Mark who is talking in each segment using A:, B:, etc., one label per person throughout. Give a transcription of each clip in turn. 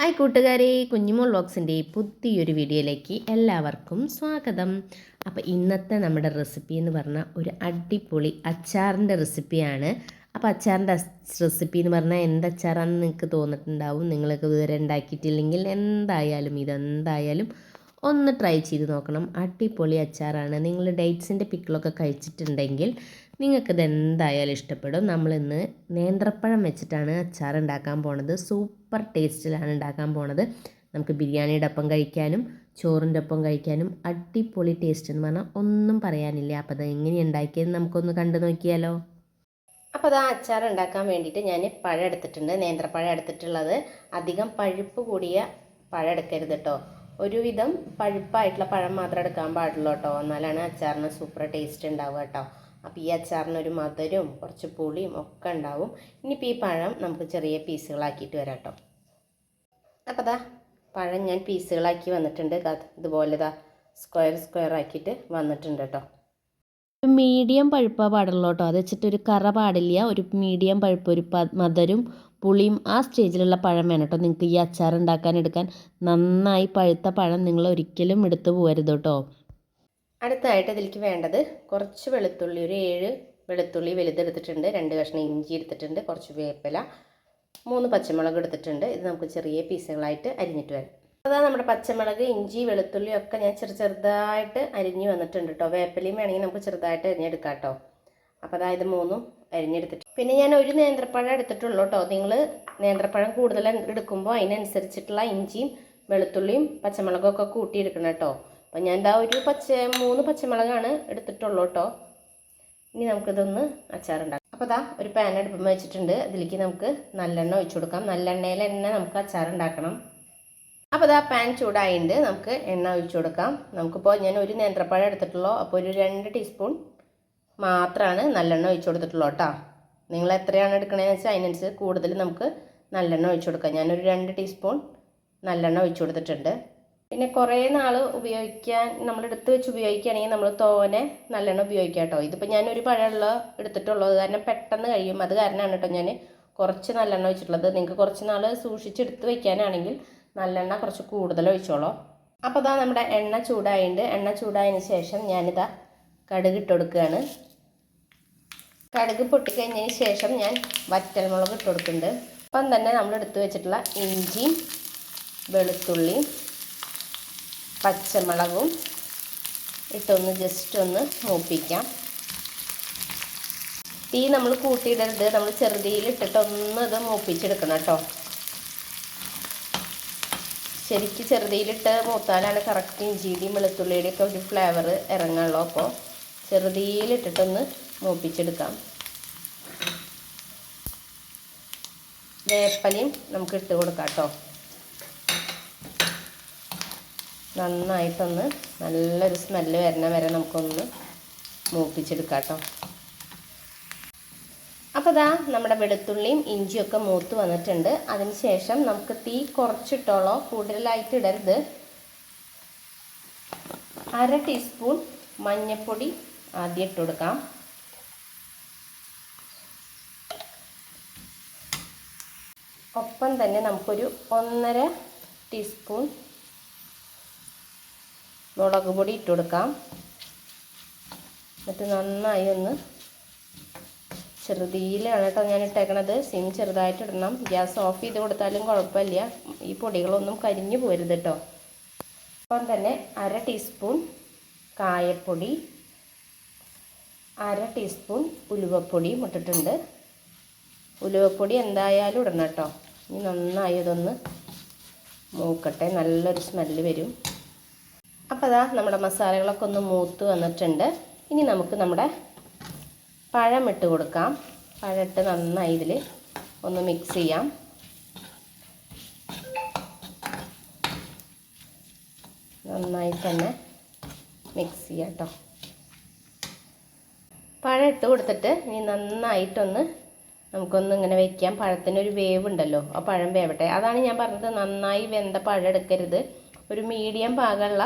A: Hi കൂട്ടുകാരെ കുഞ്ഞുമോൾ ബോക്സിന്റെ പുതിയൊരു വീഡിയോയിലേക്ക് എല്ലാവർക്കും സ്വാഗതം. അപ്പോൾ ഇന്നത്തെ നമ്മുടെ റെസിപ്പി എന്ന് പറഞ്ഞാൽ ഒരു അടിപൊളി അച്ചാറിന്റെ റെസിപ്പിയാണ്. അപ്പോൾ അച്ചാറിന്റെ റെസിപ്പി എന്ന് പറഞ്ഞാൽ എന്ത് നിങ്ങൾക്ക് തോന്നിട്ടുണ്ടാവും നിങ്ങൾക്ക് ഇതുവരെ ഉണ്ടാക്കിയിട്ടില്ലെങ്കിൽ എന്തായാലും ഇതെന്തായാലും ഒന്ന് ട്രൈ ചെയ്ത് നോക്കണം. അടിപൊളി അച്ചാറാണ്. നിങ്ങൾ ഡേറ്റ്സിന്റെ പിക്കിളൊക്കെ കഴിച്ചിട്ടുണ്ടെങ്കിൽ നിങ്ങൾക്കിത് എന്തായാലും ഇഷ്ടപ്പെടും. നമ്മളിന്ന് നേന്ത്രപ്പഴം വെച്ചിട്ടാണ് അച്ചാർ ഉണ്ടാക്കാൻ പോണത് സൂപ്പർ ടേസ്റ്റിലാണ് ഉണ്ടാക്കാൻ പോണത്. നമുക്ക് ബിരിയാണിയുടെ ഒപ്പം കഴിക്കാനും ചോറിന്റെ ഒപ്പം കഴിക്കാനും അടിപൊളി ടേസ്റ്റ് എന്ന് പറഞ്ഞാൽ ഒന്നും പറയാനില്ല. അപ്പോൾ അത് എങ്ങനെ ഉണ്ടാക്കിയെന്ന് നമുക്കൊന്ന് കണ്ടു നോക്കിയാലോ. അപ്പോൾ അത് ആ അച്ചാർ ഉണ്ടാക്കാൻ വേണ്ടിയിട്ട് ഞാൻ പഴം എടുത്തിട്ടുണ്ട്. നേന്ത്രപ്പഴം എടുത്തിട്ടുള്ളത്. അധികം പഴുപ്പ് കൂടിയ പഴം എടുക്കരുത് കേട്ടോ ഒരുവിധം പഴുപ്പായിട്ടുള്ള പഴം മാത്രം എടുക്കാൻ പാടുള്ളൂ കേട്ടോ എന്നാലാണ് അച്ചാറിന് സൂപ്പർ ടേസ്റ്റ് ഉണ്ടാവുക കേട്ടോ അപ്പോൾ ഈ അച്ചാറിനൊരു മധുരവും കുറച്ച് പുളിയും ഒക്കെ ഉണ്ടാവും. ഇനിയിപ്പോൾ ഈ പഴം നമുക്ക് ചെറിയ പീസുകളാക്കിയിട്ട് വരാം കേട്ടോ. അപ്പോൾ ദാ പഴം ഞാൻ പീസുകളാക്കി വന്നിട്ടുണ്ട്. ഇതുപോലെ ദാ സ്ക്വയർ സ്ക്വയർ ആക്കിയിട്ട് വന്നിട്ടുണ്ട് കേട്ടോ. ഒരു മീഡിയം പഴുപ്പാ പാടുള്ളൂ കേട്ടോ. അത് വെച്ചിട്ട് ഒരു കറ പാടില്ല. ഒരു മീഡിയം പഴുപ്പ് ഒരു മധുരും പുളിയും ആ സ്റ്റേജിലുള്ള പഴം വേണം കേട്ടോ നിങ്ങൾക്ക് ഈ അച്ചാർ ഉണ്ടാക്കാൻ എടുക്കാൻ. നന്നായി പഴുത്ത പഴം നിങ്ങൾ ഒരിക്കലും എടുത്തു പോകരുത് കേട്ടോ. അടുത്തായിട്ട് ഇതിലേക്ക് വേണ്ടത് കുറച്ച് വെളുത്തുള്ളി ഒരു ഏഴ് വെളുത്തുള്ളി വലുതെടുത്തിട്ടുണ്ട് രണ്ട് കഷ്ണം ഇഞ്ചി എടുത്തിട്ടുണ്ട് കുറച്ച് വേപ്പില മൂന്ന് പച്ചമുളക് എടുത്തിട്ടുണ്ട്. ഇത് നമുക്ക് ചെറിയ പീസുകളായിട്ട് അരിഞ്ഞിട്ട് വരാം. അതാ നമ്മുടെ പച്ചമുളക് ഇഞ്ചി വെളുത്തുള്ളി ഒക്കെ ഞാൻ ചെറു ചെറുതായിട്ട് അരിഞ്ഞ് വന്നിട്ടുണ്ട് കേട്ടോ. വേപ്പിലയും വേണമെങ്കിൽ നമുക്ക് ചെറുതായിട്ട് അരിഞ്ഞെടുക്കാം കേട്ടോ. അപ്പോൾ അതായത് മൂന്നും അരിഞ്ഞെടുത്തിട്ട്. പിന്നെ ഞാൻ ഒരു നേന്ത്രപ്പഴം എടുത്തിട്ടുള്ളൂ കേട്ടോ. നിങ്ങൾ നേന്ത്രപ്പഴം കൂടുതൽ എടുക്കുമ്പോൾ അതിനനുസരിച്ചിട്ടുള്ള ഇഞ്ചിയും വെളുത്തുള്ളിയും പച്ചമുളകും ഒക്കെ കൂട്ടിയെടുക്കണം കേട്ടോ. അപ്പം ഞാൻ എന്താ ഒരു പച്ച മൂന്ന് പച്ചമുളകാണ് എടുത്തിട്ടുള്ളൂ കേട്ടോ. ഇനി നമുക്കിതൊന്ന് അച്ചാറുണ്ടാക്കാം. അപ്പോൾ അതാ ഒരു പാൻ അടുപ്പം വെച്ചിട്ടുണ്ട്. അതിലേക്ക് നമുക്ക് നല്ലെണ്ണ ഒഴിച്ചു കൊടുക്കാം. നല്ലെണ്ണയിൽ തന്നെ നമുക്ക് അച്ചാറുണ്ടാക്കണം. അപ്പോൾ അതാ പാൻ ചൂടായിട്ടുണ്ട് നമുക്ക് എണ്ണ ഒഴിച്ചു കൊടുക്കാം. നമുക്കിപ്പോൾ ഞാൻ ഒരു നേന്ത്രപ്പഴം എടുത്തിട്ടുള്ളൂ. അപ്പോൾ ഒരു രണ്ട് ടീസ്പൂൺ മാത്രമാണ് നല്ലെണ്ണ ഒഴിച്ചു കൊടുത്തിട്ടുള്ളൂ കേട്ടോ. നിങ്ങൾ എത്രയാണ് എടുക്കണതെന്ന് വെച്ചാൽ അതിനനുസരിച്ച് കൂടുതൽ നമുക്ക് നല്ലെണ്ണ ഒഴിച്ചു കൊടുക്കാം. ഞാനൊരു രണ്ട് ടീസ്പൂൺ നല്ലെണ്ണ ഒഴിച്ചു കൊടുത്തിട്ടുണ്ട്. പിന്നെ കുറേ നാൾ ഉപയോഗിക്കാൻ നമ്മൾ എടുത്ത് വെച്ച് ഉപയോഗിക്കുകയാണെങ്കിൽ നമ്മൾ തോനെ നല്ലെണ്ണം ഉപയോഗിക്കാം കേട്ടോ. ഇതിപ്പോൾ ഞാനൊരു പഴമുള്ള എടുത്തിട്ടുള്ളത് കാരണം പെട്ടെന്ന് കഴിയും. അത് കാരണമാണ് കേട്ടോ ഞാൻ കുറച്ച് നല്ലെണ്ണ വെച്ചിട്ടുള്ളത് നിങ്ങൾക്ക് കുറച്ച് നാൾ സൂക്ഷിച്ചെടുത്ത് വയ്ക്കാനാണെങ്കിൽ നല്ലെണ്ണ കുറച്ച് കൂടുതൽ ഒഴിച്ചോളൂ. അപ്പോൾ ഇതാ നമ്മുടെ എണ്ണ ചൂടായിട്ടുണ്ട് എണ്ണ ചൂടായതിന് ശേഷം ഞാനിതാ കടുക് ഇട്ട് കൊടുക്കുകയാണ്. കടുക് പൊട്ടിക്കഴിഞ്ഞതിന് ശേഷം ഞാൻ വറ്റൽമുളക് ഇട്ട് കൊടുക്കുന്നുണ്ട്. അപ്പം തന്നെ നമ്മൾ എടുത്തു വെച്ചിട്ടുള്ള ഇഞ്ചിയും വെളുത്തുള്ളിയും പച്ചമുളകും ഇട്ടൊന്ന് ജസ്റ്റ് ഒന്ന് മൂപ്പിക്കാം. തീ നമ്മൾ കൂട്ടിയിടരുത്. നമ്മൾ ചെറുതീയിൽ ഇട്ടിട്ട് ഒന്ന് ഇത് മൂപ്പിച്ചെടുക്കണം കേട്ടോ. ശരിക്ക് ചെറുതീയിലിട്ട് മൂത്താലാണ് കറക്റ്റ് ഇഞ്ചിയുടെയും വെളുത്തുള്ളിയുടെയും ഒക്കെ ഒരു ഫ്ലേവർ ഇറങ്ങുള്ളൂ അപ്പോൾ ചെറുതീയിലിട്ടിട്ടൊന്ന് മൂപ്പിച്ചെടുക്കാം. വേപ്പലയും നമുക്ക് ഇട്ട് കൊടുക്കാം കേട്ടോ. നന്നായിട്ടൊന്ന് നല്ലൊരു സ്മെല്ല് വരണ വരെ നമുക്കൊന്ന് മൂപ്പിച്ചെടുക്കാം കേട്ടോ അപ്പോൾ ഇതാ നമ്മുടെ വെളുത്തുള്ളിയും ഇഞ്ചിയൊക്കെ മൂത്ത് വന്നിട്ടുണ്ട്. അതിനുശേഷം നമുക്ക് തീ കുറച്ചിട്ടോളോ കൂടുതലായിട്ട് ഇടരുത്. അര ടീസ്പൂൺ മഞ്ഞൾപ്പൊടി ആദ്യം ഇട്ട് കൊടുക്കാം. ഒപ്പം തന്നെ നമുക്കൊരു ഒന്നര ടീസ്പൂൺ മുളക് പൊടി ഇട്ട് കൊടുക്കാം. എന്നിട്ട് നന്നായി ഒന്ന് ചെറുതീയിലാണ് കേട്ടോ ഞാൻ ഇട്ടേക്കണത്. സിം ചെറുതായിട്ട് ഇടണം. ഗ്യാസ് ഓഫ് ചെയ്ത് കൊടുത്താലും കുഴപ്പമില്ല. ഈ പൊടികളൊന്നും കരിഞ്ഞു പോരുത് കേട്ടോ. അപ്പം തന്നെ അര ടീസ്പൂൺ കായപ്പൊടി അര ടീസ്പൂൺ ഉലുവപ്പൊടി ഇട്ടിട്ടുണ്ട്. ഉലുവപ്പൊടി എന്തായാലും ഇടണം കേട്ടോ. ഇനി നന്നായി ഇതൊന്ന് മൂക്കട്ടെ. നല്ലൊരു സ്മെല്ല് വരും. അപ്പോൾ അതാ നമ്മുടെ മസാലകളൊക്കെ ഒന്ന് മൂത്ത് വന്നിട്ടുണ്ട്. ഇനി നമുക്ക് നമ്മുടെ പഴം ഇട്ട് കൊടുക്കാം. പഴമിട്ട് നന്നായി ഇതിൽ ഒന്ന് മിക്സ് ചെയ്യാം. നന്നായി തന്നെ മിക്സ് ചെയ്യാം കേട്ടോ പഴം ഇട്ട് കൊടുത്തിട്ട് ഇനി നന്നായിട്ടൊന്ന് നമുക്കൊന്ന് ഇങ്ങനെ വെക്കാം. പഴത്തിനൊരു വേവ് ഉണ്ടല്ലോ ആ പഴം വേവട്ടെ. അതാണ് ഞാൻ പറഞ്ഞത് നന്നായി വെന്ത പഴം എടുക്കരുത്. ഒരു മീഡിയം പാകമുള്ള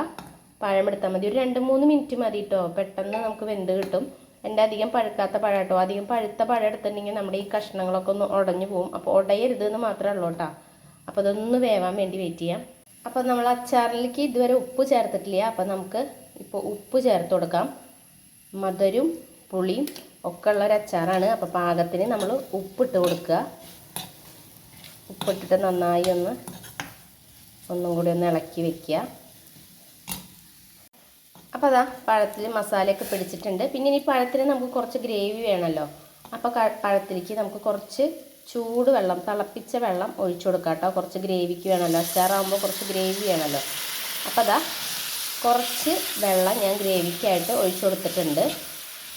A: പഴം എടുത്താൽ മതി. ഒരു രണ്ട് മൂന്ന് മിനിറ്റ് മതി കേട്ടോ പെട്ടെന്ന് നമുക്ക് വെന്ത് കിട്ടും. എന്റെ അധികം പഴുക്കാത്ത പഴം കേട്ടോ അധികം പഴുത്ത പഴം എടുത്തിട്ടുണ്ടെങ്കിൽ നമ്മുടെ ഈ കഷ്ണങ്ങളൊക്കെ ഒന്ന് ഉടഞ്ഞു പോകും അപ്പോൾ ഉടയരുത് എന്ന് മാത്രമേ ഉള്ളൂ കേട്ടോ. അപ്പോൾ അതൊന്ന് വേവാൻ വേണ്ടി വെയിറ്റ് ചെയ്യാം. അപ്പോൾ നമ്മൾ അച്ചാറിലേക്ക് ഇതുവരെ ഉപ്പ് ചേർത്തിട്ടില്ല. അപ്പോൾ നമുക്ക് ഇപ്പോൾ ഉപ്പ് ചേർത്ത് കൊടുക്കാം. മധുരും പുളിയും ഒക്കെ ഉള്ള ഒരു അച്ചാറാണ്. അപ്പോൾ പാകത്തിന് നമ്മൾ ഉപ്പിട്ട് കൊടുക്കുക. ഉപ്പിട്ടിട്ട് നന്നായി ഒന്ന് ഒന്നും കൂടി ഒന്ന് ഇളക്കി വെക്കുക. അപ്പോൾ അതാ പഴത്തിൽ മസാലയൊക്കെ പിടിച്ചിട്ടുണ്ട്. പിന്നെ ഇനി പഴത്തിന് നമുക്ക് കുറച്ച് ഗ്രേവി വേണമല്ലോ അപ്പോൾ പഴത്തിലേക്ക് നമുക്ക് കുറച്ച് ചൂട് വെള്ളം തിളപ്പിച്ച വെള്ളം ഒഴിച്ചു കൊടുക്കാം കേട്ടോ. കുറച്ച് ഗ്രേവിക്ക് വേണമല്ലോ അച്ചാറാകുമ്പോൾ കുറച്ച് ഗ്രേവി വേണമല്ലോ അപ്പോൾ അതാ കുറച്ച് വെള്ളം ഞാൻ ഗ്രേവിക്കായിട്ട് ഒഴിച്ചു കൊടുത്തിട്ടുണ്ട്.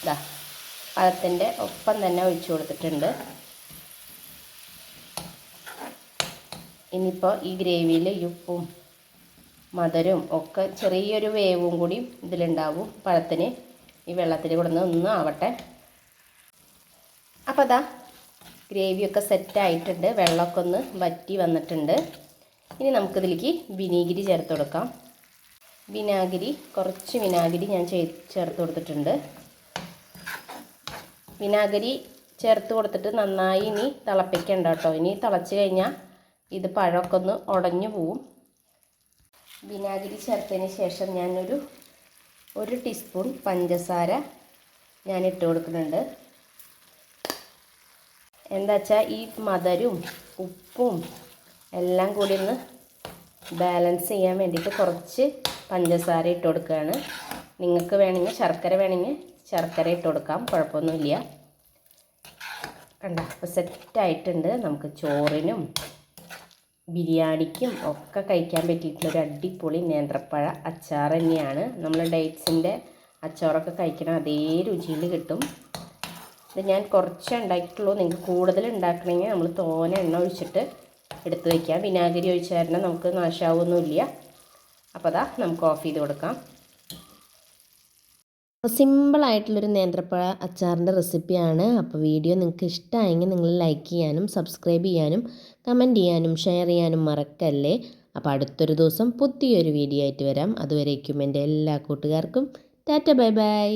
A: ഇതാ പഴത്തിന്റെ ഒപ്പം തന്നെ ഒഴിച്ചു കൊടുത്തിട്ടുണ്ട്. ഇനിയിപ്പോൾ ഈ ഗ്രേവിയിൽ ഉപ്പും മധുരവും ഒക്കെ ചെറിയൊരു വേവും കൂടി ഇതിലുണ്ടാവും പഴത്തിന്. ഈ വെള്ളത്തിൽ കൂടെ ഒന്ന് ആവട്ടെ. അപ്പോൾ അതാ ഗ്രേവിയൊക്കെ സെറ്റായിട്ടുണ്ട് വെള്ളമൊക്കെ ഒന്ന് വറ്റി വന്നിട്ടുണ്ട്. ഇനി നമുക്കിതിലേക്ക് വിനീഗിരി ചേർത്ത് കൊടുക്കാം. വിനാഗിരി കുറച്ച് വിനാഗിരി ഞാൻ ചേർത്ത് കൊടുത്തിട്ടുണ്ട്. വിനാഗിരി ചേർത്ത് കൊടുത്തിട്ട് നന്നായി ഇനി തിളപ്പിക്കണ്ട കേട്ടോ. ഇനി തിളച്ച് കഴിഞ്ഞാൽ ഇത് പഴമൊക്കെ ഒന്ന് ഉടഞ്ഞു പോവും. വിനാഗിരി ചേർത്തതിന് ശേഷം ഞാനൊരു ഒരു ടീസ്പൂൺ പഞ്ചസാര ഞാൻ ഇട്ട് കൊടുക്കുന്നുണ്ട്. എന്താ വെച്ചാൽ ഈ മധുരവും ഉപ്പും എല്ലാം കൂടി ഒന്ന് ബാലൻസ് ചെയ്യാൻ വേണ്ടിയിട്ട് കുറച്ച് പഞ്ചസാര ഇട്ട് കൊടുക്കുകയാണ്. നിങ്ങൾക്ക് വേണമെങ്കിൽ ശർക്കര വേണമെങ്കിൽ ശർക്കര ഇട്ട് കൊടുക്കാം കുഴപ്പമൊന്നുമില്ല. കണ്ട? അപ്പോൾ സെറ്റായിട്ടുണ്ട് നമുക്ക് ചോറിനും ബിരിയാണിക്കും ഒക്കെ കഴിക്കാൻ പറ്റിയിട്ടുള്ള ഒരു അടിപൊളി നേന്ത്രപ്പഴ അച്ചാർ തന്നെയാണ്. നമ്മൾ ഡേറ്റ്സിന്റെ അച്ചാറൊക്കെ കഴിക്കണം അതേ രുചിയിൽ കിട്ടും. ഇത് ഞാൻ കുറച്ച് ഉണ്ടാക്കിയിട്ടുള്ളൂ. നിങ്ങൾക്ക് കൂടുതൽ ഉണ്ടാക്കണമെങ്കിൽ നമ്മൾ തോനെ എണ്ണ ഒഴിച്ചിട്ട് എടുത്ത് വയ്ക്കാം വിനാഗിരി ഒഴിച്ചാൽ നമുക്ക് നാശാവൊന്നുമില്ല അപ്പോൾ അതാ നമുക്ക് ഓഫ് ചെയ്ത് കൊടുക്കാം. സിമ്പിളായിട്ടുള്ളൊരു നേന്ത്രപ്പഴ അച്ചാറിന്റെ റെസിപ്പിയാണ്. അപ്പോൾ വീഡിയോ നിങ്ങൾക്ക് ഇഷ്ടമായെങ്കിൽ നിങ്ങൾ ലൈക്ക് ചെയ്യാനും സബ്സ്ക്രൈബ് ചെയ്യാനും കമന്റ് ചെയ്യാനും ഷെയർ ചെയ്യാനും മറക്കല്ലേ. അപ്പോൾ അടുത്തൊരു ദിവസം പുതിയൊരു വീഡിയോ ആയിട്ട് വരാം. അതുവരേക്കും എന്റെ എല്ലാ കൂട്ടുകാർക്കും ടാറ്റ ബൈ ബൈ.